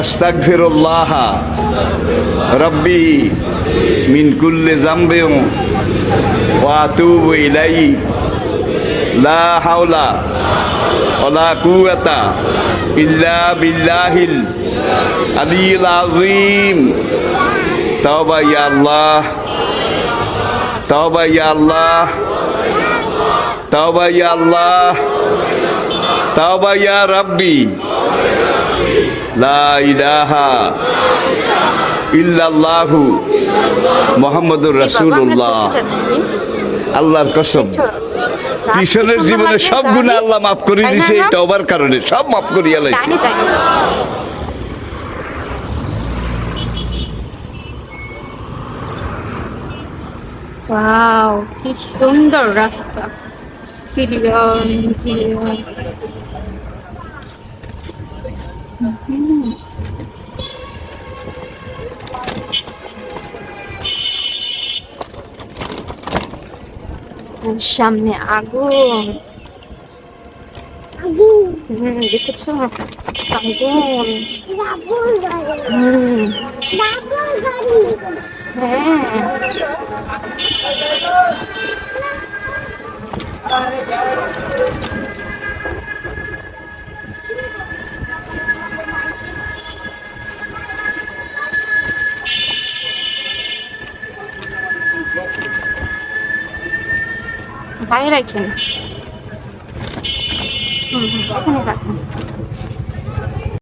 আস্তাগফিরুল্লাহ। রব্বি মিন কুল্লি জামবিন ওয়া আতুবু ইলাইহি। লা হাওলা ওয়ালা কুওয়াতা ইল্লা বিল্লাহিল আলিয়্যিল আযীম। তাওবা ইয়া আল্লাহ। তাওবা ইয়া আল্লাহ। তাওবা ইয়া আল্লাহ। তাওবা ইয়া রাব্বি। লা ইলাহা ইল্লাল্লাহু মুহাম্মাদুর রাসূলুল্লাহ। আল্লাহর কসম। কিশোরের জীবনে সব গুণা আল্লাহ মাফ করে দিয়েছে এই তওবার কারণে। সব মাফ করিয়া লাইছে ওয়াও কি সুন্দর রাস্তা। সামনে আগুন। হুম দেখেছ? আগুন। বাইরে রাখেন হুম এখানে রাখুন